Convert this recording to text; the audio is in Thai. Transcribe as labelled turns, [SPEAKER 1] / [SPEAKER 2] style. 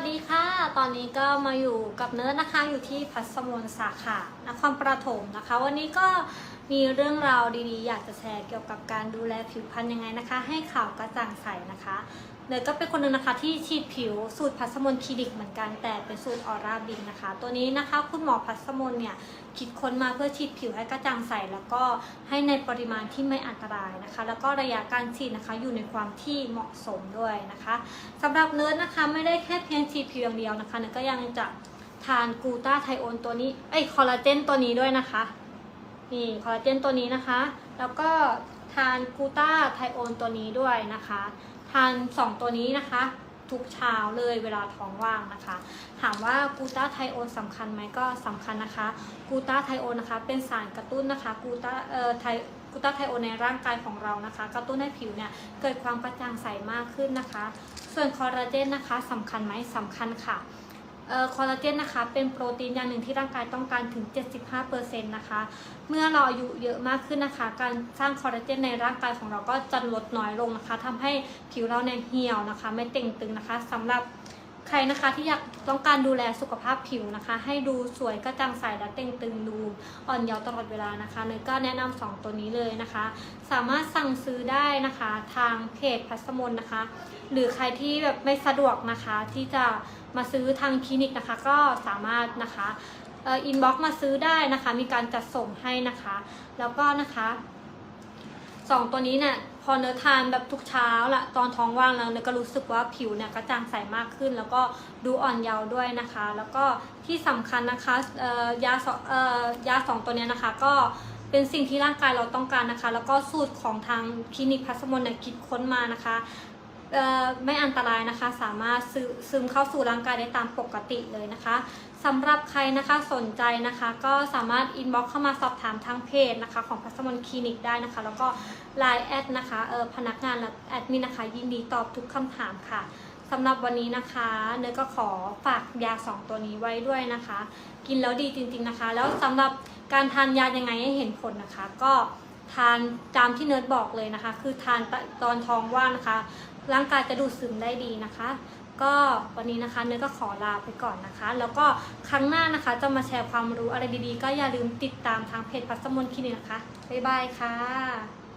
[SPEAKER 1] สดีค่ะ ตอนนี้ก็มาอยู่กับเนิร์ดนะคะ อยู่ที่พัสมนสาขานครปฐมนะคะ วันนี้ก็ มีเรื่องราวดีๆ อยากจะแชร์เกี่ยวกับการดูแลผิวพรรณยังไงนะคะ ให้ขาวกระจ่างใสนะคะเนยก็เป็นคนหนึ่งนะคะที่ฉีดผิวสูตรพัสมนคลินิกเหมือนกันแต่เป็นสูตรออร่าบินนะคะ ตัวนี้นะคะคุณหมอพัสมนเนี่ยคิดค้นมาเพื่อฉีดผิวให้กระจ่างใส แล้วก็ให้ในปริมาณที่ไม่อันตรายนะคะ แล้วก็ระยะการฉีดนะคะอยู่ในความที่เหมาะสมด้วยนะคะสำหรับเนิร์ดนะคะไม่ได้แค่เพียงฉีดผิวอย่างเดียวนะคะเนิร์ดก็ยังจะทานกูตาไทโอนตัวนี้เอ้ยคอลลาเจนตัวนี้ด้วยนะคะ นี่คอลลาเจนตัวนี้นะคะ แล้วก็ทานกูตาไทโอนตัวนี้ด้วยนะคะ ทาน 2 ตัวนี้นะคะ ทุกเช้าเลยเวลาท้องว่างนะคะ ถามว่ากูตาไทโอนสำคัญไหมก็สำคัญนะคะ กูตาไทโอนนะคะ เป็นสารกระตุ้นนะคะ กูตาเอ่อไทกูตาไทโอนในร่างกายของเรานะคะ กระตุ้นให้ผิวเนี่ยเกิดความกระจ่างใสมากขึ้นนะคะ ส่วนคอลลาเจนนะคะสำคัญไหมสำคัญค่ะ คอลลาเจนนะคะเป็นโปรตีนอย่างหนึ่งที่ร่างกายต้องการถึง 75%นะคะ เมื่อเราอายุเยอะมากขึ้นนะคะ การสร้างคอลลาเจนในร่างกายของเราก็จะลดน้อยลงนะคะทำให้ผิวเราเนี่ยเหี่ยวนะคะ ไม่เต่งตึงนะคะสำหรับ ใครนะคะที่อยากต้องการดูแลสุขภาพผิวนะคะ ให้ดูสวยกระจ่างใสและเต่งตึงดูอ่อนเยาว์ตลอดเวลานะคะเนยก็แนะนำสองตัวนี้เลยนะคะ สามารถสั่งซื้อได้นะคะทางเพจพัสมนนะคะ หรือใครที่แบบไม่สะดวกนะคะที่จะมาซื้อทางคลินิกนะคะ ก็สามารถนะคะอินบ็อกซ์มาซื้อได้นะคะ มีการจัดส่งให้นะคะ แล้วก็นะคะ สองตัวนี้เนี่ยพอเนื้อทานแบบทุกเช้าละตอนท้องว่างแล้วเนื้อก็รู้สึกว่าผิวเนี่ยกระจ่างใสมากขึ้น แล้วก็ดูอ่อนเยาว์ด้วยนะคะ แล้วก็ที่สำคัญนะคะยาสองยาสองตัวเนี้ยนะคะ ก็เป็นสิ่งที่ร่างกายเราต้องการนะคะ แล้วก็สูตรของทางคลินิกพัสมนเนี่ยคิดค้นมานะคะ ไม่อันตรายนะคะ สามารถซึซึมเข้าสู่ร่างกายได้ตามปกติเลยนะคะสำหรับใครนะคะสนใจนะคะ ก็สามารถอินบ็อกเข้ามาสอบถามทางเพจนะคะของพัสมนคลินิกได้นะคะ แล้วก็ Line แอดนะคะเออพนักงานและแอดมินนะคะ ยินดีตอบทุกคำถามค่ะสำหรับวันนี้นะคะเนยก็ขอฝากยา 2 ตัวนี้ไว้ด้วยนะคะ กินแล้วดีจริงๆนะคะ แล้วสำหรับการทานยายังไงให้เห็นผลนะคะ ก็ ทานตามที่เนิร์ดบอกเลยนะคะ คือทานตอนท้องว่างนะคะ ร่างกายจะดูดซึมได้ดีนะคะ ก็วันนี้นะคะเนื้อก็ขอลาไปก่อนนะคะ แล้วก็ครั้งหน้านะคะจะมาแชร์ความรู้อะไรดีๆ ก็อย่าลืมติดตามทางเพจพัสมนคลินิกนะคะ บ๊ายบายค่ะ